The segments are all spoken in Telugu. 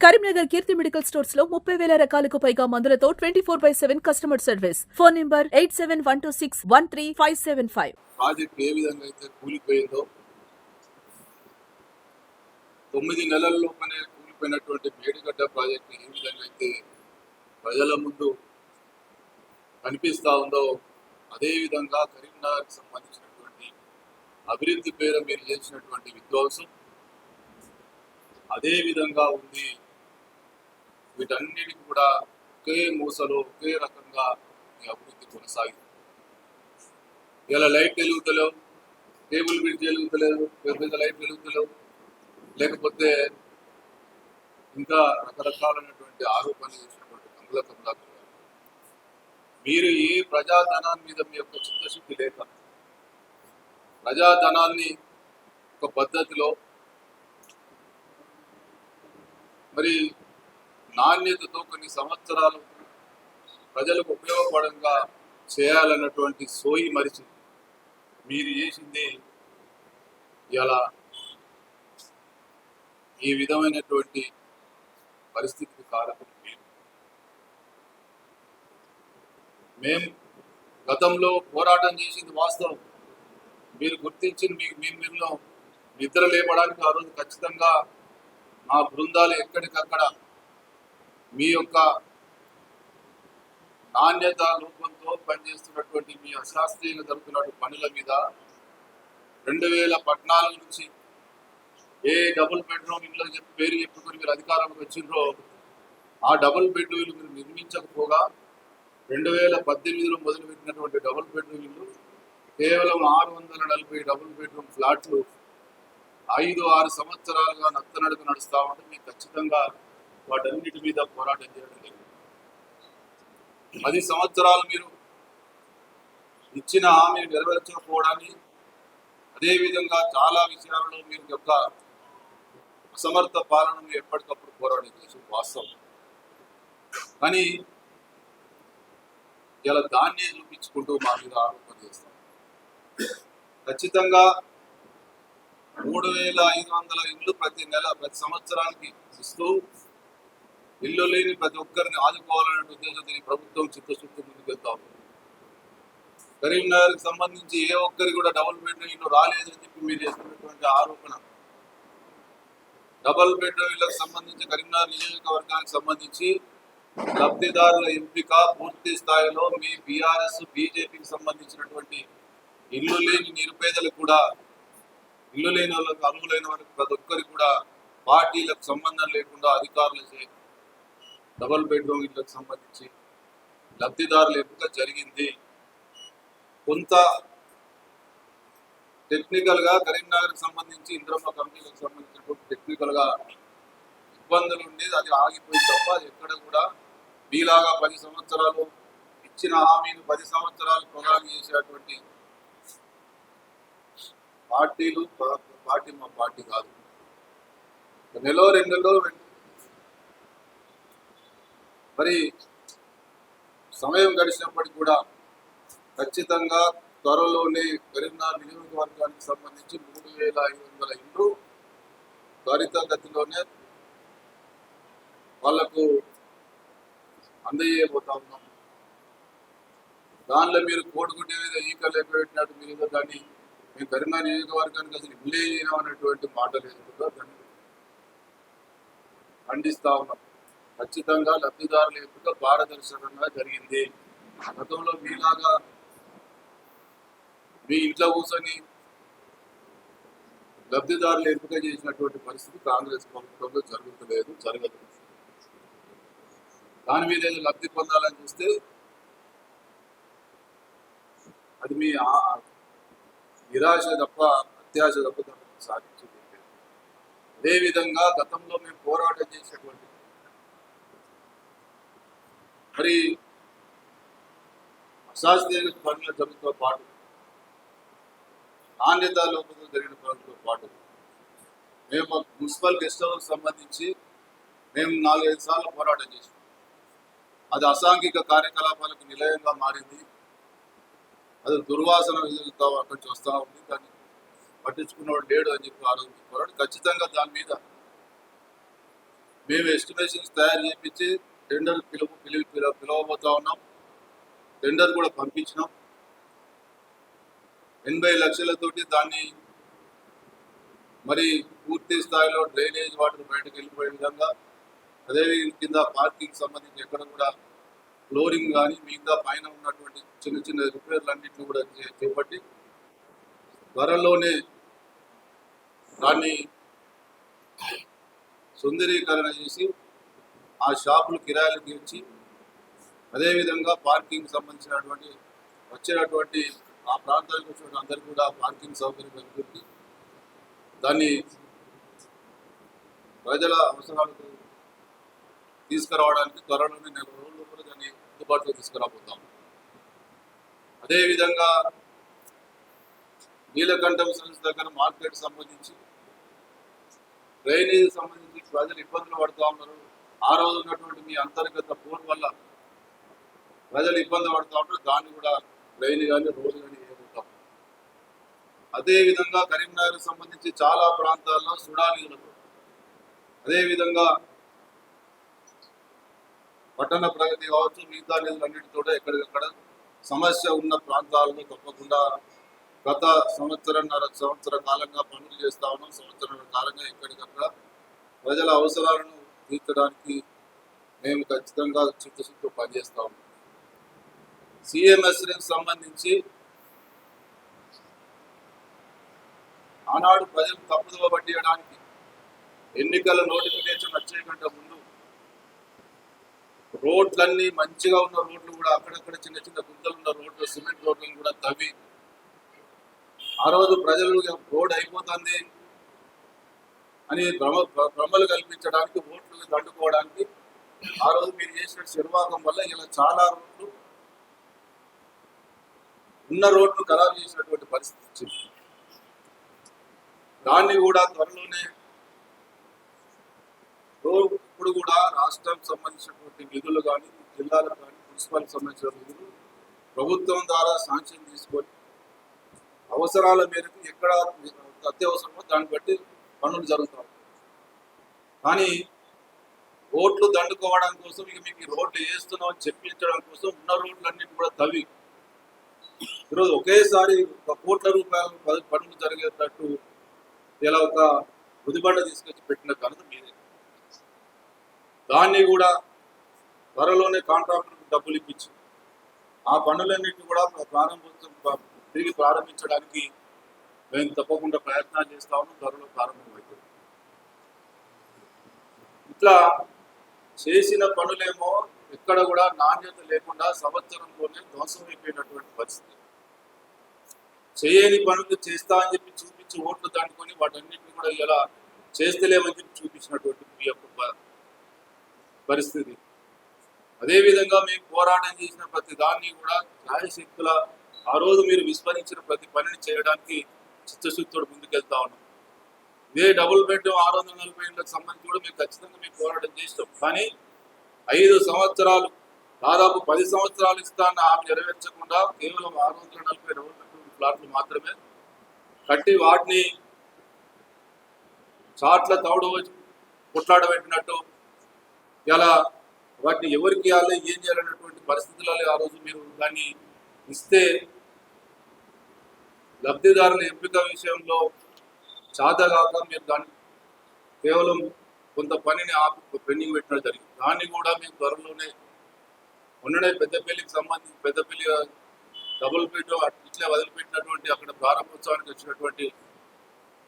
కరీంనగర్ కీర్తి మెడికల్ స్టోర్స్లో ముప్పై వేల రకాలకు పైగా మందులతో twenty four by seven customer service. Phone number eight seven one two six one three five seven five. Project ఏ విధంగా అయితే కూలిపోయిందో తొమ్మిది నెలల్లోపనే కూలిపోయినటువంటి మేడిగడ్డ ప్రాజెక్ట్ ఏ విధంగా అయితే ప్రజల ముందు కనిపిస్తా ఉందో అదే విధంగా కరీంనగర్కి సంబంధించినటువంటి అభివృద్ధి పేరు మీరు చేసినటువంటి విధ్వంసం అదే విధంగా ఉంది వీటన్నిటి కూడా ఒకే మూసలో ఒకే రకంగా ఈ అభివృద్ధి కొనసాగింది. ఇలా లైట్ వెలుగుతలేవు టేబుల్ బ్రిడ్జ్ వెలుగుతలేదు పెద్ద పెద్ద లైట్ వెలుగుతలేవు. లేకపోతే ఇంకా రకరకాలైనటువంటి ఆరోపణలు చేసినటువంటి కమల కమలాకర్ మీరు ఏ ప్రజాధనాన్ని మీద మీ యొక్క చిత్తశుద్ధి లేక ప్రజాధనాన్ని ఒక పద్ధతిలో మరి నాణ్యతతో కొన్ని సంవత్సరాలు ప్రజలకు ఉపయోగపడంగా చేయాలన్నటువంటి సోయి మరిచి మీరు చేసింది ఇలా ఈ విధమైనటువంటి పరిస్థితికి కారణం మీరు. మేము గతంలో పోరాటం చేసింది వాస్తవం. మీరు గుర్తించిన మీ మీ మీలో నిద్ర లేపడానికి ఆ రోజు ఖచ్చితంగా మా బృందాలు ఎక్కడికక్కడ మీ యొక్క నాణ్యత రూపంతో పనిచేస్తున్నటువంటి మీ అశాస్త్రీయంగా జరుగుతున్న పనుల మీద రెండు వేల పద్నాలుగు నుంచి ఏ డబుల్ బెడ్రూమ్ ఇంట్లో చెప్పి పేరు చెప్పుకొని మీరు అధికారంలోకి వచ్చిండ్రో ఆ డబుల్ బెడ్రూమ్లు మీరు నిర్మించకపోగా రెండు వేల పద్దెనిమిదిలో మొదలుపెట్టినటువంటి డబుల్ బెడ్రూమ్ ఇల్లు కేవలం ఆరు వందల నలభై డబుల్ బెడ్రూమ్ ఫ్లాట్లు ఐదు ఆరు సంవత్సరాలుగా నత్తనడుగు నడుస్తా ఉంటే మీకు ఖచ్చితంగా వాటన్నిటి మీద పోరాటం చేయడం జరిగింది పది సంవత్సరాలు మీరు ఇచ్చిన హామీ నెరవేర్చకపోవడాన్ని అదేవిధంగా చాలా విషయాలలో మీరు యొక్క అసమర్థ పాలనను ఎప్పటికప్పుడు పోరాటం చేసి వాస్తవం. కానీ ఇలా దాన్నే చూపించుకుంటూ మా మీద ఆరోపణ చేస్తాం. ఖచ్చితంగా మూడు వేల ఐదు వందల ఇల్లు ప్రతి నెల ప్రతి సంవత్సరానికి ఇస్తూ ఇల్లు లేని ప్రతి ఒక్కరిని ఆదుకోవాలనే ఉద్దేశంతో ఈ ప్రభుత్వం చిత్తశుద్ధి ముందుకెళ్తా ఉంది. కరీంనగర్కి సంబంధించి ఏ ఒక్కరికి కూడా డబుల్ బెడ్రూమ్ ఇల్లు రాలేదని చెప్పి మీరు చేస్తున్నటువంటి ఆరోపణ. డబుల్ బెడ్రూమ్ ఇళ్ళకు సంబంధించి కరీంనగర్ నియోజకవర్గానికి సంబంధించి లబ్ధిదారుల ఎంపిక పూర్తి స్థాయిలో మీ బీఆర్ఎస్ బీజేపీకి సంబంధించినటువంటి ఇల్లు లేని నిరుపేదలకు కూడా ఇల్లు లేని వాళ్ళకి అర్హులైన వాళ్ళకి ప్రతి ఒక్కరికి కూడా పార్టీలకు సంబంధం లేకుండా అధికారులు చేయాలి డబుల్ బెడ్రూమ్ ఇళ్ళకు సంబంధించి లబ్ధిదారుల ఎంపిక జరిగింది కొంత టెక్నికల్గా కరీంనగర్ సంబంధించి ఇంద్రమ్మ కంపెనీలకు సంబంధించినటువంటి టెక్నికల్గా ఇబ్బందులు ఉండేది అది ఆగిపోయింది తప్ప అది ఎక్కడ కూడా మీలాగా పది సంవత్సరాలు ఇచ్చిన హామీని పది సంవత్సరాలు కొనసాగి చేసేటువంటి పార్టీలు పార్టీ మా పార్టీ కాదు. నెలలో రెండు నెలలో మరి సమయం గడిచినప్పటికీ కూడా ఖచ్చితంగా త్వరలోనే కరీంనగర్ నియోజకవర్గానికి సంబంధించి మూడు వేల ఐదు వందల ఇండ్లు త్వరితగతిలోనే వాళ్ళకు అందజేయబోతా ఉన్నాం. దానిలో మీరు కోడిగుడ్డి మీద ఈకలు లెక్క పెట్టినట్టు మీరు ఏదో దాన్ని మేము కరీంనగర్ నియోజకవర్గానికి అసలు ఇల్లే చేయడం అనేటువంటి లేదు ఎదుగుతుందో దాన్ని ఖండిస్తా ఉన్నాం. ఖచ్చితంగా లబ్ధిదారుల ఎంపిక పారదర్శకంగా జరిగింది. గతంలో మీలాగా మీ ఇంట్లో కూర్చొని లబ్ధిదారులు ఎంపిక చేసినటువంటి పరిస్థితి కాంగ్రెస్ ప్రభుత్వంలో జరుగుతలేదు జరగదు. దాని మీద ఏదో లబ్ధి పొందాలని చూస్తే అది మీ నిరాశ తప్ప అత్యాశ తప్ప సాధించింది. అదేవిధంగా గతంలో మేము పోరాటం చేసేటువంటి మరి అశాస్త్రీయ పనుల జరుగుతో పాటు నాణ్యత లోపల జరిగిన పనులతో పాటు మేము మున్సిపల్ గెస్ట్ హౌస్ సంబంధించి మేము నాలుగైదు సార్లు పోరాటం చేసాం అది అసాంఘిక కార్యకలాపాలకు నిలయంగా మారింది. అది దుర్వాసన విధులతో అక్కడి నుంచి వస్తూ ఉంది. దాన్ని పట్టించుకున్నవాడు లేడు అని చెప్పి ఆలోచించుకోవడం ఖచ్చితంగా దాని మీద మేము ఎస్టిమేషన్స్ తయారు చేయించి టెండర్ పిలుపు పిలువ పిలవబోతా ఉన్నాం. టెండర్ కూడా పంపించినాం. ఎనభై లక్షలతోటి దాన్ని మరి పూర్తి స్థాయిలో డ్రైనేజ్ వాటర్ బయటకు వెళ్ళిపోయే విధంగా అదే కింద పార్కింగ్ సంబంధించి ఎక్కడ కూడా ఫ్లోరింగ్ కానీ మిగతా పైన ఉన్నటువంటి చిన్న చిన్న రిపేర్లు అన్నింటినీ కూడా చేపట్టి త్వరలోనే దాన్ని సుందరీకరణ చేసి ఆ షాపులు కిరాయిలు తీర్చి అదేవిధంగా పార్కింగ్ సంబంధించినటువంటి వచ్చినటువంటి ఆ ప్రాంతానికి వచ్చిన అందరికీ కూడా పార్కింగ్ సౌకర్యం కల్పించి దాన్ని ప్రజల అవసరాలకు తీసుకురావడానికి త్వరలోనే నెల రోజులు కూడా దాన్ని అందుబాటులో తీసుకురాబోతాం. అదేవిధంగా నీలకంఠం సంస్థ దగ్గర మార్కెట్ సంబంధించి డ్రైనేజ్ సంబంధించి ప్రజలు ఇబ్బందులు పడుతూ ఉన్నారు. ఆ రోజు ఉన్నటువంటి మీ అంతర్గత ఫోన్ వల్ల ప్రజలు ఇబ్బంది పడుతూ ఉంటారు దాన్ని కూడా డ్రైన్ కానీ రోడ్డు కానీ ఏమవుతాం అదేవిధంగా కరీంనగర్ సంబంధించి చాలా ప్రాంతాల్లో సుడానీలతో అదేవిధంగా పట్టణ ప్రగతి కావచ్చు మిగతా నిధులన్నిటితో కూడా ఎక్కడికక్కడ సమస్య ఉన్న ప్రాంతాలను తప్పకుండా గత సంవత్సరంన్నర సంవత్సర కాలంగా పనులు చేస్తా ఉన్నాం. సంవత్సరాల కాలంగా ఎక్కడికక్కడ ప్రజల అవసరాలను తీర్చడానికి మేము ఖచ్చితంగా చిత్తశుద్ధితో పనిచేస్తాము ఉన్నాం. సంబంధించి ఆనాడు ప్రజలు తప్పుదోవ పట్టియడానికి ఎన్నికల నోటిఫికేషన్ వచ్చే కంటే ముందు రోడ్లన్నీ మంచిగా ఉన్న రోడ్లు కూడా అక్కడక్కడ చిన్న చిన్న గుంతలు ఉన్న రోడ్లు సిమెంట్ రోడ్లను కూడా తవ్వి ఆ రోజు ప్రజలు రోడ్ అయిపోతుంది. అని భ్రమ భ్రమలు కల్పించడానికి ఓట్లు దండుకోవడానికి ఆ రోజు మీరు చేసిన శర్వాగం వల్ల ఇలా చాలా రోడ్లు ఉన్న రోడ్లు ఖరాబు చేసినటువంటి పరిస్థితి వచ్చింది. దాన్ని కూడా త్వరలోనే ఇప్పుడు కూడా రాష్ట్రం సంబంధించినటువంటి నిధులు కానీ జిల్లాలకు కానీ మున్సిపాలకు సంబంధించిన నిధులు ప్రభుత్వం ద్వారా శాంక్షన్ తీసుకొని అవసరాల మేరకు ఎక్కడ అత్యవసరమో దాన్ని బట్టి పనులు జరుగుతాయి. కానీ రోడ్లు దండుకోవడం కోసం ఇక మీకు రోడ్లు వేస్తున్నాం అని చెప్పించడం కోసం ఉన్న రోడ్లన్నిటి కూడా తవ్వి. ఈరోజు ఒకేసారి ఒక కోట్ల రూపాయలు పనులు జరిగేటట్టు ఇలా ఒక ఉదిబండ తీసుకొచ్చి పెట్టిన కనుక మీదే. దాన్ని కూడా త్వరలోనే కాంట్రాక్టర్కి డబ్బులు ఇప్పించి ఆ పనులన్నింటినీ కూడా ప్రారంభోత్సవం తిరిగి ప్రారంభించడానికి మేము తప్పకుండా ప్రయత్నాలు చేస్తా ఉన్నాం త్వరలో ప్రారంభమవుతుంది ఇట్లా చేసిన పనులేమో ఎక్కడ కూడా నాణ్యత లేకుండా సంవత్సరంలోనే ధ్వంసమైపోయినటువంటి పరిస్థితి. చేయని పనులు చేస్తా అని చెప్పి చూపించి ఓట్లు దాటుకొని వాటన్నిటిని కూడా ఇలా చేస్తలేమని చెప్పి చూపించినటువంటి మీ యొక్క పరిస్థితి. అదేవిధంగా మేము పోరాటం చేసిన ప్రతి దాన్ని కూడా న్యాయశక్తుల ఆ రోజు మీరు విస్మరించిన ప్రతి పనిని చేయడానికి చిత్తశుద్ధితో ముందుకెళ్తా ఉన్నాం. ఇదే డబుల్ బెడ్రూమ్ ఆరు వందల నలభై ఏళ్ళకి సంబంధించి కూడా మేము ఖచ్చితంగా మేము పోరాటం చేస్తాం కానీ ఐదు సంవత్సరాలు దాదాపు పది సంవత్సరాలు ఇస్తాను హామీ నెరవేర్చకుండా కేవలం ఆరు వందల నలభై డబుల్ బెడ్రూమ్ ఫ్లాట్లు మాత్రమే కట్టి వాటిని చాట్ల తౌడు కొట్లాడబెట్టినట్టు ఇలా వాటిని ఎవరికి ఇవ్వాలి ఏం చేయాలన్నటువంటి పరిస్థితులలో ఆ రోజు మీరు దాన్ని ఇస్తే లబ్ధిదారుల ఎంపిక విషయంలో చాదగాక మీరు దాన్ని కేవలం కొంత పనిని ఆపి పెండింగ్ పెట్టడం జరిగింది. దాన్ని కూడా మేము త్వరలోనే మొన్ననే పెద్దపల్లికి సంబంధించి పెద్దపల్లి డబుల్ బెడ్ ఇట్లా వదిలిపెట్టినటువంటి అక్కడ ప్రారంభోత్సవానికి వచ్చినటువంటి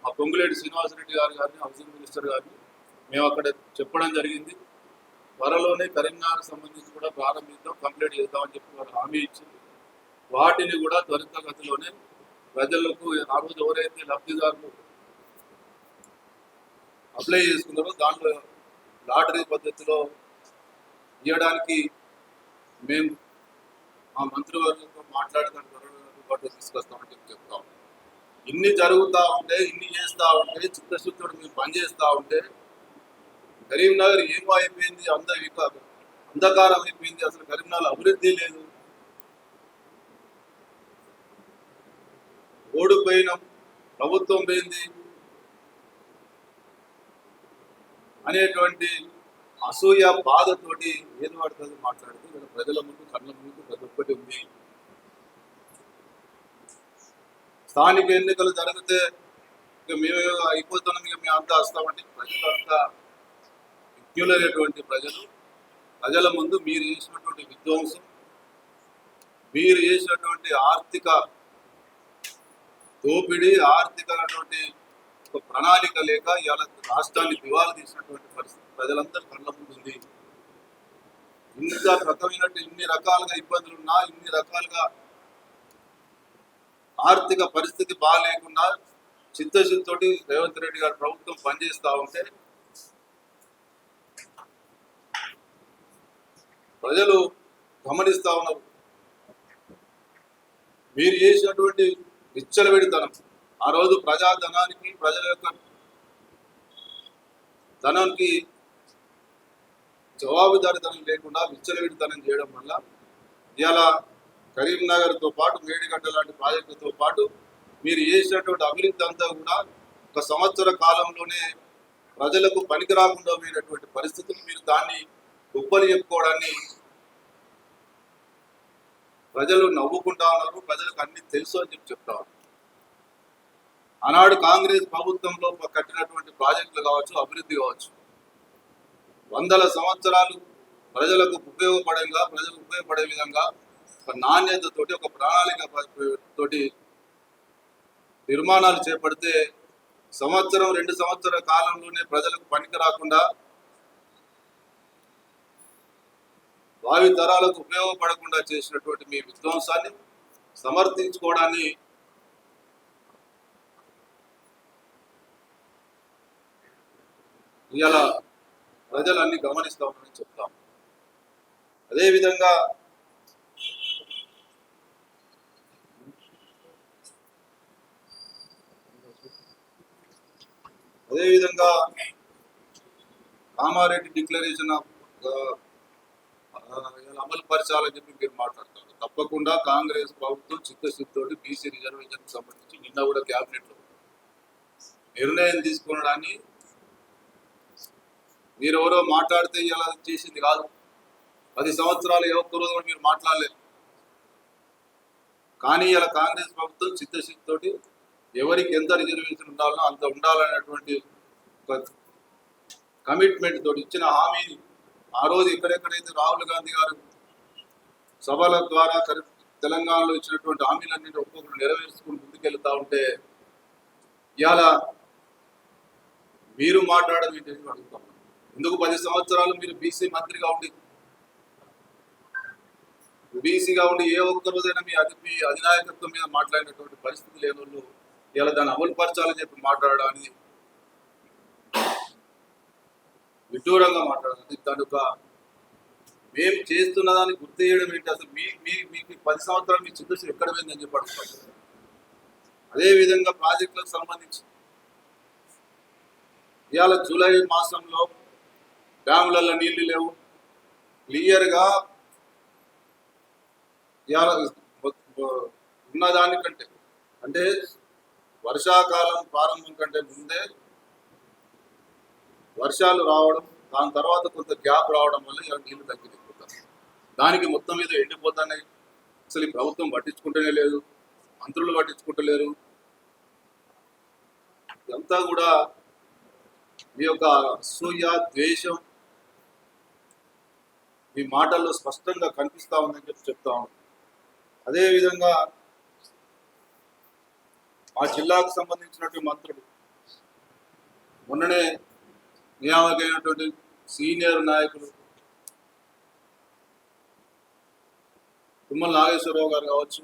మా పొంగులేటి శ్రీనివాసరెడ్డి గారు గారిని హౌసింగ్ మినిస్టర్ గారిని మేము అక్కడ చెప్పడం జరిగింది. త్వరలోనే కరీంనగర్ సంబంధించి కూడా ప్రారంభిద్దాం కంప్లీట్ చేద్దామని చెప్పి వారు హామీ ఇచ్చింది. వాటిని కూడా త్వరితగతిలోనే ప్రజలకు ఆ రోజు ఎవరైతే లబ్ధిదారులు అప్లై చేసుకున్నారో దాంట్లో లాటరీ పద్ధతిలో ఇవ్వడానికి మేము మా మంత్రివర్గంతో మాట్లాడి దాని అందుబాటులో తీసుకొస్తామని చెప్పి చెప్తాం. ఇన్ని జరుగుతూ ఉంటే ఇన్ని చేస్తూ ఉంటే చిత్తశుద్ధుడు మేము పనిచేస్తూ ఉంటే కరీంనగర్ ఏమో అయిపోయింది? అంద అంధకారం అయిపోయింది. అసలు కరీంనగర్ అభివృద్ధి లేదు. ఓడిపోయినాం. ప్రభుత్వం పోయింది. అనేటువంటి అసూయ బాధతోటి ఏది పడుతుంది మాట్లాడుతూ ప్రజల ముందు కళ్ళ ముందు ప్రతి ఒక్కటి ఉంది. స్థానిక ఎన్నికలు జరిగితే ఇక మేము అయిపోతున్నాం. ఇక మేము అంతా వస్తామంటే ప్రజలంతా విజ్ఞులైనటువంటి ప్రజలు. ప్రజల ముందు మీరు చేసినటువంటి విధ్వంసం మీరు చేసినటువంటి ఆర్థిక దోపిడీ ఆర్థికమైనటువంటి ఒక ప్రణాళిక లేక ఇవాళ రాష్ట్రాన్ని దివాలా తీసినటువంటి పరిస్థితి ప్రజలందరూ కళ్ళ ముందుంది ఇంత రకమైనట్టు ఇన్ని రకాలుగా ఇబ్బందులు ఉన్నా ఇన్ని రకాలుగా ఆర్థిక పరిస్థితి బాగాలేకుండా చిత్తశుద్ధితోటి రేవంత్ రెడ్డి గారు ప్రభుత్వం పనిచేస్తా ఉంటే ప్రజలు గమనిస్తా ఉన్నారు. మీరు చేసినటువంటి విచ్చలవిడితనం. ఆ రోజు ప్రజాధనానికి ప్రజల యొక్క ధనానికి జవాబుదారితనం లేకుండా విచ్చలవిడితనం చేయడం వల్ల ఇవాళ కరీంనగర్తో పాటు మేడిగడ్డ లాంటి ప్రాజెక్టులతో పాటు మీరు చేసినటువంటి అభివృద్ధి అంతా కూడా ఒక సంవత్సర కాలంలోనే ప్రజలకు పనికి రాకుండా పోయినటువంటి పరిస్థితులు మీరు దాన్ని గొప్పలు చెప్పుకోవడాన్ని ప్రజలు నవ్వుకుంటా ఉన్నారు ప్రజలకు అన్ని తెలుసు అని చెప్పి చెప్తా ఆనాడు కాంగ్రెస్ ప్రభుత్వంలో కట్టినటువంటి ప్రాజెక్టులు కావచ్చు అభివృద్ధి కావచ్చు వందల సంవత్సరాలు ప్రజలకు ఉపయోగపడేలా ప్రజలకు ఉపయోగపడే విధంగా ఒక నాణ్యతతోటి ఒక ప్రణాళిక తోటి నిర్మాణాలు చేపడితే సంవత్సరం రెండు సంవత్సరాల కాలంలోనే ప్రజలకు పనికి రాకుండా భావి తరాలకు ఉపయోగపడకుండా చేసినటువంటి మీ విధ్వంసాన్ని సమర్థించుకోవడాన్ని ఇలా ప్రజలన్నీ గమనిస్తామని చెప్తాం. అదేవిధంగా అదేవిధంగా కామారెడ్డి డిక్లరేషన్ ఆఫ్ అమలు పరచాలని చెప్పి మీరు మాట్లాడతారు తప్పకుండా కాంగ్రెస్ ప్రభుత్వం చిత్తశుద్ధితోటి బీసీ రిజర్వేషన్ సంబంధించి నిన్న కూడా క్యాబినెట్లో నిర్ణయం తీసుకోవడాన్ని మీరు ఎవరో మాట్లాడితే ఇలా చేసింది కాదు. పది సంవత్సరాలు ఏ ఒక్క రోజు కూడా మీరు మాట్లాడలేదు. కానీ ఇలా కాంగ్రెస్ ప్రభుత్వం చిత్తశుద్ధితోటి ఎవరికి ఎంత రిజర్వేషన్ ఉండాలో అంత ఉండాలనేటువంటి ఒక కమిట్మెంట్ తోటి ఇచ్చిన హామీని ఆ రోజు ఎక్కడెక్కడైతే రాహుల్ గాంధీ గారు సభల ద్వారా తెలంగాణలో ఇచ్చినటువంటి హామీలన్నింటి ఒక్కొక్కరు నెరవేర్చుకుని ముందుకెళ్తా ఉంటే ఇవాళ మీరు మాట్లాడడం ఏంటని అడుగుతాం. ఎందుకు పది సంవత్సరాలు మీరు బీసీ మంత్రిగా ఉండి బీసీగా ఉండి ఏ ఒక్క రోజైనా మీ అది మీ అధినాయకత్వం మీద మాట్లాడినటువంటి పరిస్థితి లేని వాళ్ళు ఇలా దాన్ని అమలుపరచాలని చెప్పి మాట్లాడడానికి విడ్డూరంగా మాట్లాడుతుంది. కనుక మేము చేస్తున్న దాన్ని గుర్తు చేయడం ఏంటి? అసలు మీ మీ మీకు పది సంవత్సరాలు మీ చిత్తశుద్ధి ఎక్కడ పోయిందని చెప్పి అడుగుతారు. అదేవిధంగా ప్రాజెక్టులకు సంబంధించి ఇవాళ జూలై మాసంలో డ్యాములలో నీళ్ళు లేవు. క్లియర్గా ఇవాళ ఉన్నదానికంటే అంటే వర్షాకాలం ప్రారంభం కంటే ముందే వర్షాలు రావడం దాని తర్వాత కొంత గ్యాప్ రావడం వల్ల ఇలా నీళ్ళు తగ్గిపోతాయి. దానికి మొత్తం మీద ఎండిపోతున్నాయి. అసలు ఈ ప్రభుత్వం పట్టించుకుంటూనే లేదు. మంత్రులు పట్టించుకుంటలేరు. ఇదంతా కూడా మీ యొక్క అసూయ ద్వేషం మీ మాటల్లో స్పష్టంగా కనిపిస్తా ఉందని చెప్పి చెప్తా ఉన్నాను అదేవిధంగా మా జిల్లాకు సంబంధించినటువంటి మంత్రులు మొన్ననే నియామకమైనటువంటి సీనియర్ నాయకులు తుమ్మల నాగేశ్వరరావు గారు కావచ్చు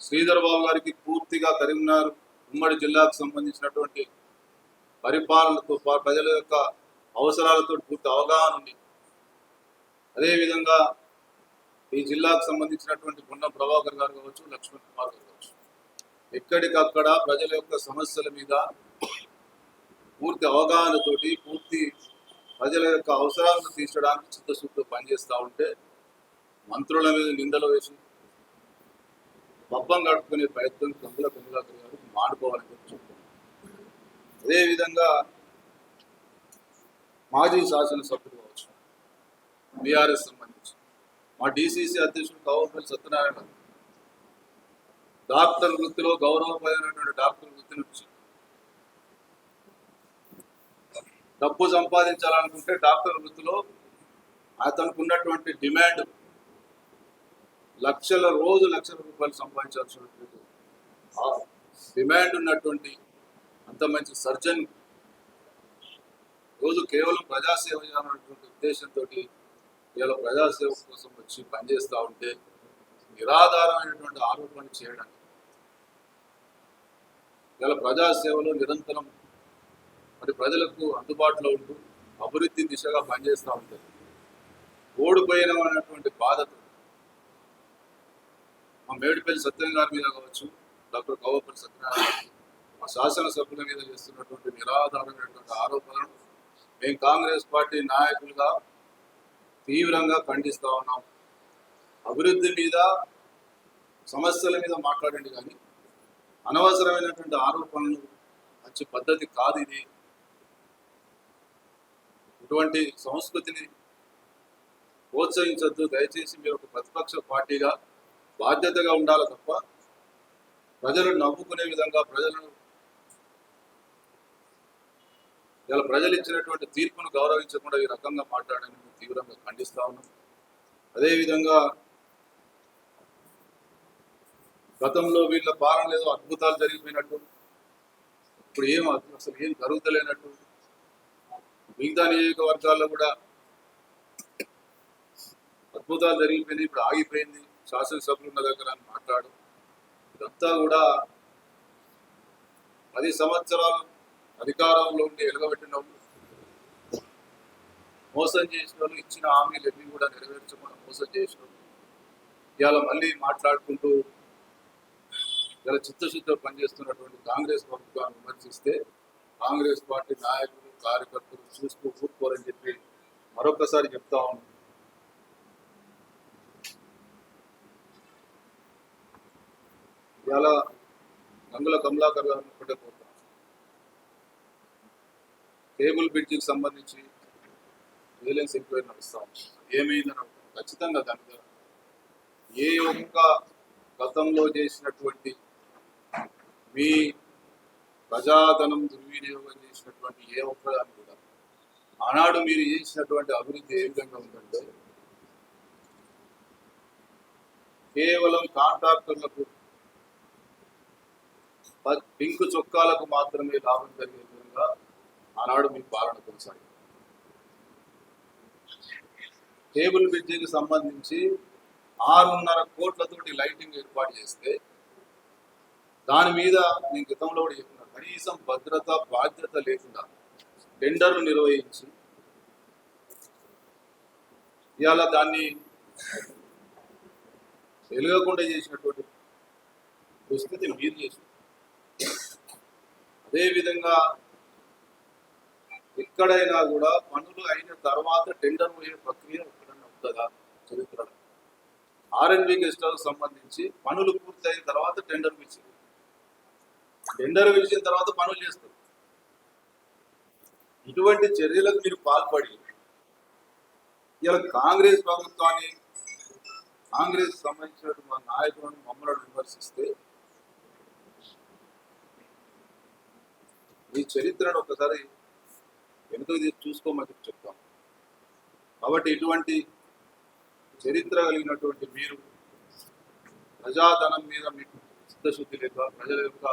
శ్రీధర్ బాబు గారికి పూర్తిగా కరీంనగర్ ఉమ్మడి జిల్లాకు సంబంధించినటువంటి పరిపాలనతో ప్రజల యొక్క అవసరాలతో పూర్తి అవగాహన ఉంది. అదేవిధంగా ఈ జిల్లాకు సంబంధించినటువంటి గుండం ప్రభాకర్ గారు కావచ్చు లక్ష్మణ్ కుమార్ గారు కావచ్చు ఎక్కడికక్కడ ప్రజల యొక్క సమస్యల మీద పూర్తి అవగాహనతోటి పూర్తి ప్రజల యొక్క అవసరాలను తీర్చడానికి చిత్తశుద్ధితో పనిచేస్తూ ఉంటే మంత్రుల మీద నిందలు వేసి పబ్బం గడుపుకునే ప్రయత్నం కమ్ముల కమలాకర్ గారు మానుకోవాలని చెప్పి చెప్తున్నాను. అదేవిధంగా మాజీ శాసనసభ్యులు కావచ్చు బీఆర్ఎస్ సంబంధించి మా డిసిసి అధ్యక్షుడు కౌపల్లి సత్యనారాయణ డాక్టర్ వృత్తిలో గౌరవమైనటువంటి డాక్టర్ వృత్తి నుంచి డబ్బు సంపాదించాలనుకుంటే డాక్టర్ వృత్తిలో అతనికి ఉన్నటువంటి డిమాండ్ లక్షల రోజు లక్షల రూపాయలు సంపాదించాల్సినటువంటి డిమాండ్ ఉన్నటువంటి అంత మంచి సర్జన్ రోజు కేవలం ప్రజాసేవ చేయాలన్నటువంటి ఉద్దేశంతో ఇలా ప్రజాసేవ కోసం వచ్చి పనిచేస్తూ ఉంటే నిరాధారమైనటువంటి ఆరోపణలు చేయడానికి ఇలా ప్రజాసేవలో నిరంతరం మరి ప్రజలకు అందుబాటులో ఉంటూ అభివృద్ధి దిశగా పనిచేస్తూ ఉంటుంది. ఓడిపోయిన అనేటువంటి బాధతో మా మేడిపల్లి సత్యం గారి మీద కావచ్చు డాక్టర్ గౌవపల్లి సత్యనారాయణ మా శాసనసభ్యుల మీద చేస్తున్నటువంటి నిరాధారమైనటువంటి ఆరోపణలను మేము కాంగ్రెస్ పార్టీ నాయకులుగా తీవ్రంగా ఖండిస్తూ ఉన్నాం. అభివృద్ధి మీద సమస్యల మీద మాట్లాడండి కానీ అనవసరమైనటువంటి ఆరోపణలు మంచి పద్ధతి కాదు ఇది. ఇటువంటి సంస్కృతిని ప్రోత్సహించద్దు. దయచేసి మీరు ఒక ప్రతిపక్ష పార్టీగా బాధ్యతగా ఉండాలి తప్ప ప్రజలు నవ్వుకునే విధంగా ప్రజలను ఇలా ప్రజలు ఇచ్చినటువంటి తీర్పును గౌరవించకుండా ఈ రకంగా మాట్లాడని మేము తీవ్రంగా ఖండిస్తా ఉన్నాం. అదేవిధంగా గతంలో వీళ్ళ పాలన లేదో అద్భుతాలు జరిగిపోయినట్టు ఇప్పుడు ఏం అసలు ఏం జరుగుతలేనట్టు మిగతా నియోజకవర్గాల్లో కూడా అద్భుతాలు జరిగిపోయింది ఇప్పుడు ఆగిపోయింది. శాసనసభలు ఉన్న దగ్గర అని మాట్లాడు. ఇదంతా కూడా పది సంవత్సరాలు అధికారంలో ఉండి ఎలగబెట్టిన మోసం చేసిన వాళ్ళు ఇచ్చిన హామీలు ఎన్ని కూడా నెరవేర్చకుండా మోసం చేసిన ఇవాళ మళ్ళీ మాట్లాడుకుంటూ ఇలా చిత్తశుద్ధితో పనిచేస్తున్నటువంటి కాంగ్రెస్ ప్రభుత్వాన్ని విమర్శిస్తే కాంగ్రెస్ పార్టీ నాయకులు కార్యకర్తలు చూస్తూ ఊరుకోరని చెప్పి మరొకసారి చెప్తా ఉన్నాను ఇవాళ గంగుల కమలాకర్ గారు ఒకటే పోతాం కేబుల్ బ్రిడ్జికి సంబంధించి విజిలెన్స్ ఎంక్వైరీ నడుస్తాం ఏమైందని అడుగుతాం. ఖచ్చితంగా దాని మీద ఏ ఒక్క గతంలో చేసినటువంటి మీ ప్రజాధనం దుర్వినియోగం చేసినటువంటి ఏ ఒక్కదాన్ని కూడా ఆనాడు మీరు చేసినటువంటి అభివృద్ధి ఏ విధంగా ఉందంటే కేవలం కాంట్రాక్టర్లకు పింక్ చొక్కాలకు మాత్రమే లాభం కలిగే విధంగా ఆనాడు మీ పాలన కొనసాగింది. టేబుల్ బ్రిడ్జికి సంబంధించి ఆరున్నర కోట్లతోటి లైటింగ్ ఏర్పాటు చేస్తే దాని మీద నేను గతంలో కూడా కనీసం భద్రత బాధ్యత లేకుండా టెండర్లు నిర్వహించి ఇవాళ దాన్ని వెలుగకుండా చేసినటువంటి దుస్థితి మీరు చేసి అదేవిధంగా ఎక్కడైనా కూడా పనులు అయిన తర్వాత టెండర్ పోయే ప్రక్రియ ఎక్కడన్నా ఉంటుందా? చరిత్రలో. ఆర్ఎన్బి గెస్ట్ సంబంధించి పనులు పూర్తయిన తర్వాత టెండర్ పిలిచింది టెండర్ పిలిచిన తర్వాత పనులు చేస్తారు. ఇటువంటి చర్యలకు మీరు పాల్పడి ఇలా కాంగ్రెస్ ప్రభుత్వాన్ని కాంగ్రెస్ సంబంధించినటువంటి మా నాయకులను మమ్మల్ని విమర్శిస్తే ఈ చరిత్రను ఒకసారి వెనుకకు తీసి చూసుకోమని చెప్పి చెప్తాం. కాబట్టి ఇటువంటి చరిత్ర కలిగినటువంటి మీరు ప్రజాధనం మీద మీకు చిత్తశుద్ధి లేక ప్రజల యొక్క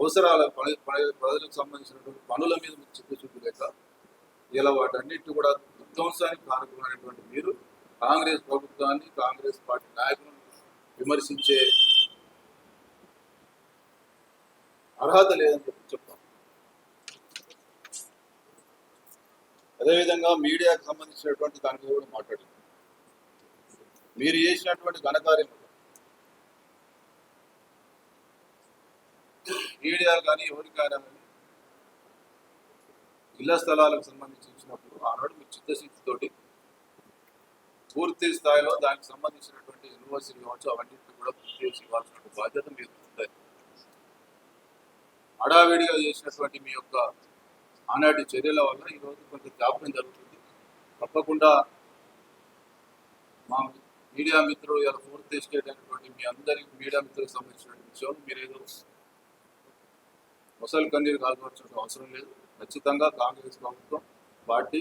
అవసరాల పని ప్రజలకు సంబంధించినటువంటి పనుల మీద మీకు చిత్తశుద్ధి లేక ఇలా వాటన్నిటి కూడా విధ్వంసానికి కారకులైనటువంటి మీరు కాంగ్రెస్ ప్రభుత్వాన్ని కాంగ్రెస్ పార్టీ నాయకులను విమర్శించే అర్హత లేదని చెప్పి చెప్తాం. అదేవిధంగా మీడియాకు సంబంధించినటువంటి దాని మీద కూడా మాట్లాడారు మీరు చేసినటువంటి ఘనకార్యం మీడియా కానీ ఎవరికైనా కానీ ఇళ్ళ స్థలాలకు సంబంధించి ఇచ్చినప్పుడు ఆనాడు మీ చిత్తశుద్ధితోటి పూర్తి స్థాయిలో దానికి సంబంధించినటువంటి యూనివర్సిటీ కావచ్చు అవన్నింటినీ కూడా పూర్తి చేసి ఇవ్వాల్సిన బాధ్యత మీరు ఉంటుంది హడావిడిగా చేసినటువంటి మీ యొక్క ఆనాటి చర్యల వల్ల ఈరోజు కొంత జాప్యం జరుగుతుంది. తప్పకుండా మా మీడియా మిత్రులు ఇలా పూర్తి చేసేటటువంటి మీ అందరికీ మీడియా మిత్రులకు సంబంధించిన విషయం మీరు ఏదో ముసలి కన్నీరు కాల్చవలసిన అవసరం లేదు. ఖచ్చితంగా కాంగ్రెస్ ప్రభుత్వం పార్టీ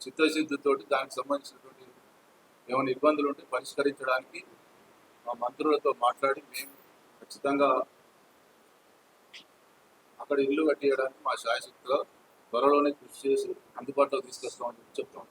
చిత్తశుద్ధితోటి దానికి సంబంధించినటువంటి ఏమైనా ఇబ్బందులు ఉంటే పరిష్కరించడానికి మా మంత్రులతో మాట్లాడి మేము ఖచ్చితంగా అక్కడ ఇల్లు కట్టియడానికి మా శాయశక్తిగా త్వరలోనే కృషి చేసి అందుబాటులో తీసుకొస్తామని చెప్పి చెప్తాం